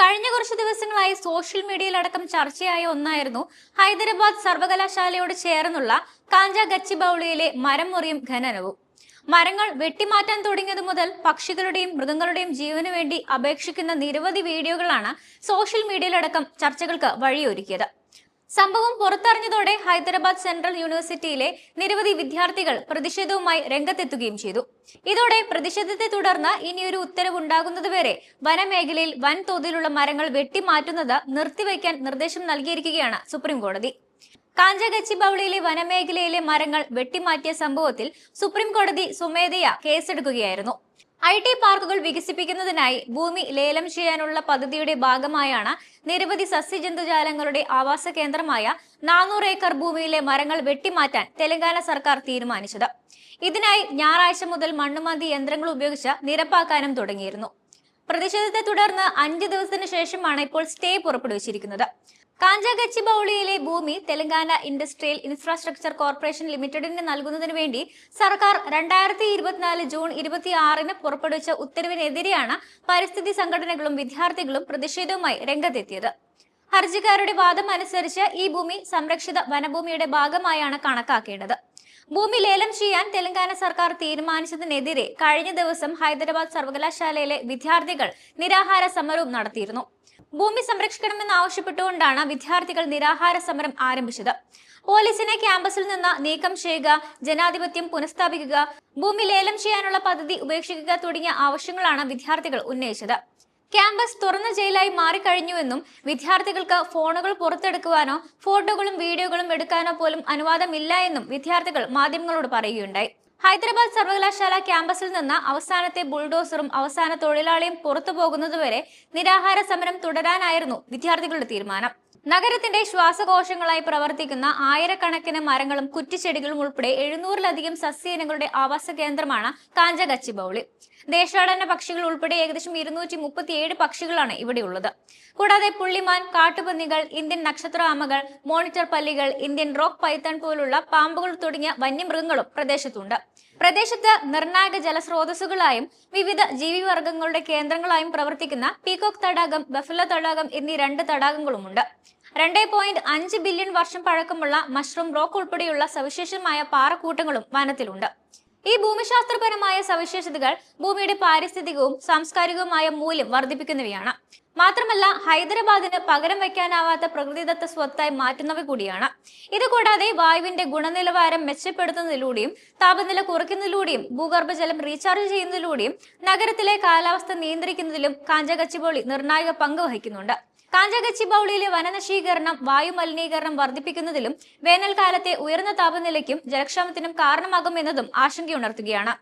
കഴിഞ്ഞ കുറച്ച് ദിവസങ്ങളായി സോഷ്യൽ മീഡിയയിലടക്കം ചർച്ചയായ ഒന്നായിരുന്നു ഹൈദരാബാദ് സർവകലാശാലയോട് ചേർന്നുള്ള കാഞ്ച ഗച്ചിബൌളിയിലെ മരം മുറിയും ഖനനവും. മരങ്ങൾ വെട്ടിമാറ്റാൻ തുടങ്ങിയതു മുതൽ പക്ഷികളുടെയും മൃഗങ്ങളുടെയും ജീവന് വേണ്ടി അപേക്ഷിക്കുന്ന നിരവധി വീഡിയോകളാണ് സോഷ്യൽ മീഡിയയിലടക്കം ചർച്ചകൾക്ക് വഴിയൊരുക്കിയത്. സംഭവം പുറത്തറിഞ്ഞതോടെ ഹൈദരാബാദ് സെൻട്രൽ യൂണിവേഴ്സിറ്റിയിലെ നിരവധി വിദ്യാർത്ഥികൾ പ്രതിഷേധവുമായി രംഗത്തെത്തുകയും ചെയ്തു. ഇതോടെ പ്രതിഷേധത്തെ തുടർന്ന് ഇനിയൊരു ഉത്തരവുണ്ടാകുന്നതുവരെ വനമേഖലയിൽ വൻതോതിലുള്ള മരങ്ങൾ വെട്ടിമാറ്റുന്നത് നിർത്തിവെക്കാൻ നിർദ്ദേശം നൽകിയിരിക്കുകയാണ് സുപ്രീം കോടതി കാഞ്ചഗച്ചിബൌളിയിലെ വനമേഖലയിലെ മരങ്ങൾ വെട്ടിമാറ്റിയ സംഭവത്തിൽ സുപ്രീം കോടതി സ്വമേധയാ കേസെടുക്കുകയായിരുന്നു. ഐ ടി പാർക്കുകൾ വികസിപ്പിക്കുന്നതിനായി ഭൂമി ലേലം ചെയ്യാനുള്ള പദ്ധതിയുടെ ഭാഗമായാണ് നിരവധി സസ്യജന്തുജാലങ്ങളുടെ ആവാസ കേന്ദ്രമായ നാനൂറ് ഏക്കർ ഭൂമിയിലെ മരങ്ങൾ വെട്ടിമാറ്റാൻ തെലങ്കാന സർക്കാർ തീരുമാനിച്ചത്. ഇതിനായി ഞായറാഴ്ച മുതൽ മണ്ണുമാന്തി യന്ത്രങ്ങൾ ഉപയോഗിച്ച് നിരപ്പാക്കാനും തുടങ്ങിയിരുന്നു. പ്രതിഷേധത്തെ തുടർന്ന് അഞ്ച് ദിവസത്തിന് ശേഷമാണ് ഇപ്പോൾ സ്റ്റേ പുറപ്പെടുവിച്ചിരിക്കുന്നത്. കാഞ്ചാഗച്ചിബൌളിയിലെ ഭൂമി തെലങ്കാന ഇൻഡസ്ട്രിയൽ ഇൻഫ്രാസ്ട്രക്ചർ കോർപ്പറേഷൻ ലിമിറ്റഡിന് നൽകുന്നതിന് വേണ്ടി സർക്കാർ രണ്ടായിരത്തി ഇരുപത്തിനാല് ജൂൺ ഇരുപത്തിയാറിന് പുറപ്പെടുവിച്ച ഉത്തരവിനെതിരെയാണ് പരിസ്ഥിതി സംഘടനകളും വിദ്യാർത്ഥികളും പ്രതിഷേധവുമായി രംഗത്തെത്തിയത്. ഹർജിക്കാരുടെ വാദം അനുസരിച്ച് ഈ ഭൂമി സംരക്ഷിത വനഭൂമിയുടെ ഭാഗമായാണ് കണക്കാക്കേണ്ടത്. ഭൂമി ലേലം ചെയ്യാൻ തെലങ്കാന സർക്കാർ തീരുമാനിച്ചതിനെതിരെ കഴിഞ്ഞ ദിവസം ഹൈദരാബാദ് സർവകലാശാലയിലെ വിദ്യാർത്ഥികൾ നിരാഹാര സമരവും നടത്തിയിരുന്നു. ഭൂമി സംരക്ഷിക്കണമെന്ന് ആവശ്യപ്പെട്ടുകൊണ്ടാണ് വിദ്യാർത്ഥികൾ നിരാഹാര സമരം ആരംഭിച്ചത്. പോലീസിനെ ക്യാമ്പസിൽ നിന്ന് നീക്കം ചെയ്യുക ജനാധിപത്യം പുനഃസ്ഥാപിക്കുക ഭൂമി ലേലം ചെയ്യാനുള്ള പദ്ധതി ഉപേക്ഷിക്കുക തുടങ്ങിയ ആവശ്യങ്ങളാണ് വിദ്യാർത്ഥികൾ ഉന്നയിച്ചത്. ക്യാമ്പസ് തുറന്ന ജയിലായി മാറിക്കഴിഞ്ഞുവെന്നും വിദ്യാർത്ഥികൾക്ക് ഫോണുകൾ പുറത്തെടുക്കുവാനോ ഫോട്ടോകളും വീഡിയോകളും എടുക്കാനോ പോലും അനുവാദമില്ല എന്നും വിദ്യാർത്ഥികൾ മാധ്യമങ്ങളോട് പറയുകയുണ്ടായി. ഹൈദരാബാദ് സർവകലാശാല ക്യാമ്പസിൽ നിന്ന് അവസാനത്തെ ബുൾഡോസറും അവസാന തൊഴിലാളിയും പുറത്തു പോകുന്നതുവരെ നിരാഹാര സമരം തുടരാനായിരുന്നു വിദ്യാർത്ഥികളുടെ തീരുമാനം. നഗരത്തിന്റെ ശ്വാസകോശങ്ങളായി പ്രവർത്തിക്കുന്ന ആയിരക്കണക്കിന് മരങ്ങളും കുറ്റിച്ചെടികളും ഉൾപ്പെടെ എഴുന്നൂറിലധികം സസ്യയിനങ്ങളുടെ ആവാസ കേന്ദ്രമാണ് കാഞ്ചഗച്ചിബൌളി ദേശാടന പക്ഷികൾ ഉൾപ്പെടെ ഏകദേശം ഇരുന്നൂറ്റി മുപ്പത്തിയേഴ് പക്ഷികളാണ് ഇവിടെയുള്ളത്. കൂടാതെ പുള്ളിമാൻ കാട്ടുപന്നികൾ ഇന്ത്യൻ നക്ഷത്ര ആമകൾ മോണിറ്റർ പല്ലികൾ ഇന്ത്യൻ റോക്ക് പൈത്തൺ പോലുള്ള പാമ്പുകൾ തുടങ്ങിയ വന്യമൃഗങ്ങളും പ്രദേശത്തുണ്ട്. പ്രദേശത്ത് നിർണായക ജലസ്രോതസ്സുകളായും വിവിധ ജീവിവർഗങ്ങളുടെ കേന്ദ്രങ്ങളായും പ്രവർത്തിക്കുന്ന പീകോക്ക് തടാകം ബഫല തടാകം എന്നീ രണ്ട് തടാകങ്ങളുമുണ്ട്. രണ്ടേ പോയിന്റ് അഞ്ച് ബില്യൺ വർഷം പഴക്കമുള്ള മഷ്റൂം റോക്ക് ഉൾപ്പെടെയുള്ള സവിശേഷമായ പാറക്കൂട്ടങ്ങളും വനത്തിലുണ്ട്. ഈ ഭൂമിശാസ്ത്രപരമായ സവിശേഷതകൾ ഭൂമിയുടെ പാരിസ്ഥിതികവും സാംസ്കാരികവുമായ മൂല്യം വർദ്ധിപ്പിക്കുന്നവയാണ്. മാത്രമല്ല ഹൈദരാബാദിന് പകരം വയ്ക്കാനാവാത്ത പ്രകൃതിദത്ത സ്വത്തായി മാറ്റുന്നവ കൂടിയാണ്. ഇതുകൂടാതെ വായുവിന്റെ ഗുണനിലവാരം മെച്ചപ്പെടുത്തുന്നതിലൂടെയും താപനില കുറയ്ക്കുന്നതിലൂടെയും ഭൂഗർഭജലം റീചാർജ് ചെയ്യുന്നതിലൂടെയും നഗരത്തിലെ കാലാവസ്ഥ നിയന്ത്രിക്കുന്നതിലും കാഞ്ചകച്ചിബോളി നിർണായക പങ്ക് വഹിക്കുന്നുണ്ട്. കാഞ്ചകച്ചി ബൗളിയിലെ വനനശീകരണം വായു മലിനീകരണം വർദ്ധിപ്പിക്കുന്നതിലും വേനൽക്കാലത്തെ ഉയർന്ന താപനിലയ്ക്കും ജലക്ഷാമത്തിനും കാരണമാകുമെന്നതും ആശങ്കയുണർത്തുകയാണ്.